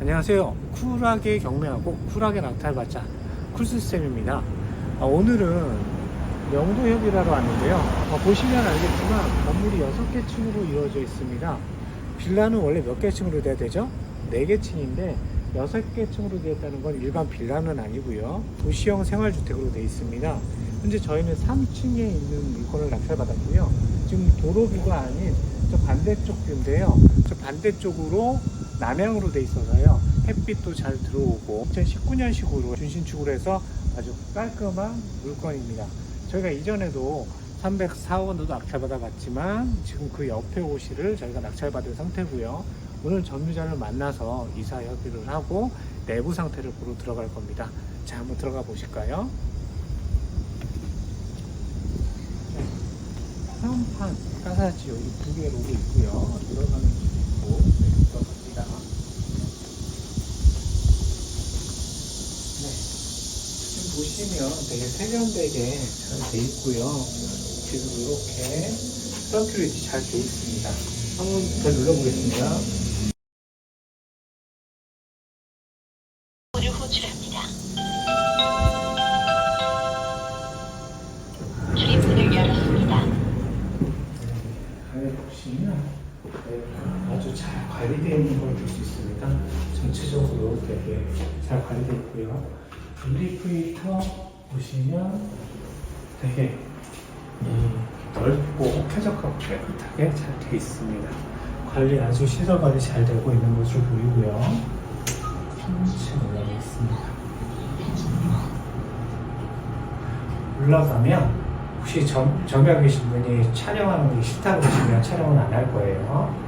안녕하세요. 쿨하게 경매하고 쿨하게 낙찰받자 쿨시스템입니다. 아, 오늘은 명도 협의하러 왔는데요. 아, 보시면 알겠지만 건물이 6개 층으로 이루어져 있습니다. 빌라는 원래 몇 개 층으로 돼야 되죠? 4개 층인데 6개 층으로 되었다는 건 일반 빌라는 아니고요. 도시형 생활주택으로 되어 있습니다. 현재 저희는 3층에 있는 물건을 낙찰받았고요. 지금 도로뷰가 아닌 저 반대쪽 뷰인데요. 저 반대쪽으로 남향으로 돼 있어서요. 햇빛도 잘 들어오고 2019년식으로 준신축으로 해서 아주 깔끔한 물건입니다. 저희가 이전에도 304억 원도 낙찰받아 봤지만 지금 그 옆에 오시를 저희가 낙찰받은 상태고요. 오늘 전유자를 만나서 이사 협의를 하고 내부 상태를 보러 들어갈 겁니다. 자, 한번 들어가 보실까요? 사은판, 까사지 여기 두 개로 있고요. 들어가는 길 있고 네, 들어갑니다. 네. 지금 보시면 되게 세련되게 잘 돼 있고요. 지금 이렇게 서큘리티 잘돼 있습니다. 한번 더 눌러보겠습니다. 문을 호출합니다. 출입문을 열었습니다. 안에 보시면 네, 아주 잘 관리되어 있는 걸 볼 수 있습니다. 전체적으로 되게 잘 관리되어 있고요. 유리프이터 보시면 되게 이 넓고 쾌적하고 깨끗하게 잘 되어 있습니다. 관리 아주 시설 관리 잘 되고 있는 것으로 보이고요. 3층 올라가겠습니다. 올라가면 혹시 점, 점에 계신 분이 촬영하는 게 싫다고 하시면 촬영은 안 할 거예요.